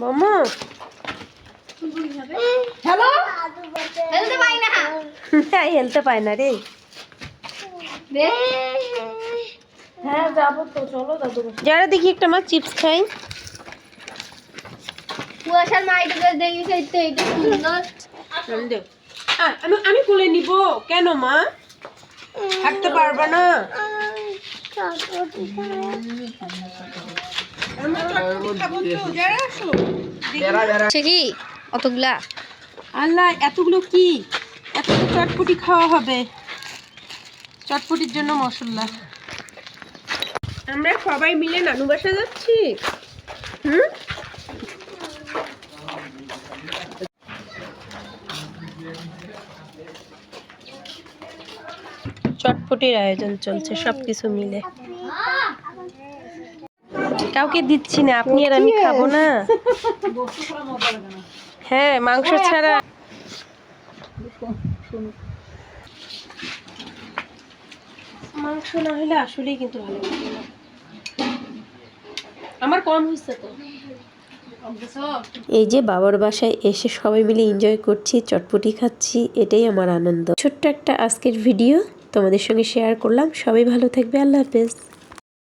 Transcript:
মামা। হ্যালো? খেলতে পাই না। হ্যাঁ হেলতে পায় না রে। হ্যাঁ যাব তো চলো দাদু যারা দেখি একটা মা চিপস খাই। কুয়াশার মাইটুকে দেখি সুন্দর। আমি আমি কোলে নিব। কেন মা? হাঁটতে পারবা না আমরা চটপটি খাব তো, যারা আসো। সে কি অতগুলা। আল্লাহ এতগুলো কি? এতগুলো চটপটি খাওয়া হবে। চটপটির জন্য মশলা। আমরা সবাই মিলে নানু বাসা যাচ্ছি। হুম? চটপটির আয়োজন চলছে সবকিছু মিলে। কাউকে দিচ্ছি না, আপনি আর আমি খাব না। হ্যাঁ মাংস ছাড়া। মাংস না হলে আসলেই কিন্তু ভালো আমার কম হয়েছে তো। এই যে বাবার বাসায় এসে সবাই মিলে এনজয় করছি, চটপটি খাচ্ছি, এটাই আমার আনন্দ। ছোট্ট একটা আজকের ভিডিও তোমাদের সঙ্গে শেয়ার করলাম। সবাই ভালো থাকবে। আল্লাহ হাফেজ।